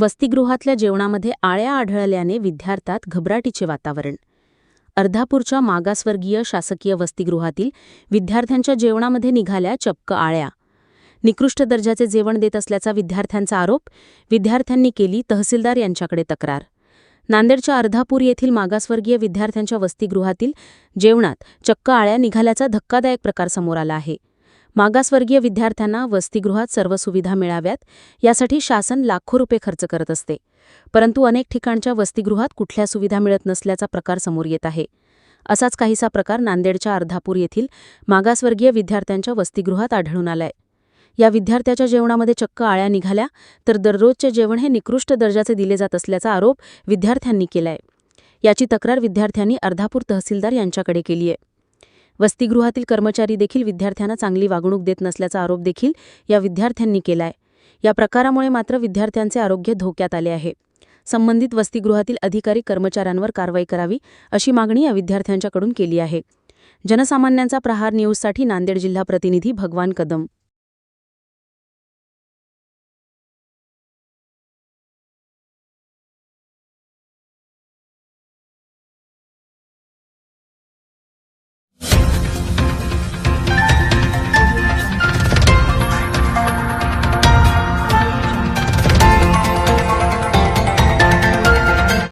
वसतिगृहातल्या जेवणामध्ये आळ्या आढळल्याने विद्यार्थ्यात घबराटीचे वातावरण. अर्धापूरच्या मागासवर्गीय शासकीय वसतिगृहातील विद्यार्थ्यांच्या जेवणामध्ये निघाल्या चपक आळ्या. निकृष्ट दर्जाचे जेवण देत असल्याचा विद्यार्थ्यांचा आरोप विद्यार्थ्यांनी केली तहसीलदार यांच्याकडे तक्रार. नांदेडच्या अर्धापूर येथील मागासवर्गीय विद्यार्थ्यांच्या वसतिगृहातील जेवणात चक्क आळ्या निघाल्याचा धक्कादायक प्रकार समोर आला आहे. मागासवर्गीय विद्यार्थ्यांना वसतिगृहात सर्व सुविधा मिळाव्यात यासाठी शासन लाखो रुपये खर्च करत असते. परंतु अनेक ठिकाणच्या वसतिगृहात कुठल्या सुविधा मिळत नसल्याचा प्रकार समोर येत आहे. असाच काहीसा प्रकार नांदेडच्या अर्धापूर येथील मागासवर्गीय विद्यार्थ्यांच्या वसतिगृहात आढळून आलाय. या विद्यार्थ्याच्या जेवणामध्ये चक्क आळ्या निघाल्या तर दररोजचे जेवण हे निकृष्ट दर्जाचे दिले जात असल्याचा आरोप विद्यार्थ्यांनी केलाय. याची तक्रार विद्यार्थ्यांनी अर्धापूर तहसीलदार यांच्याकडे केली आहे वसतिगृहातील कर्मचारी देखील विद्यार्थ्यांना चांगली वागणूक देत नसल्याचा आरोप देखील या विद्यार्थ्यांनी केलाय. या प्रकारामुळे मात्र विद्यार्थ्यांचे आरोग्य धोक्यात आले आहे. संबंधित वसतिगृहातील अधिकारी कर्मचाऱ्यांवर कारवाई करावी अशी मागणी या विद्यार्थ्यांच्याकडून केली आहे. जनसामान्यांचा प्रहार न्यूजसाठी नांदेड जिल्हा प्रतिनिधी भगवान कदम.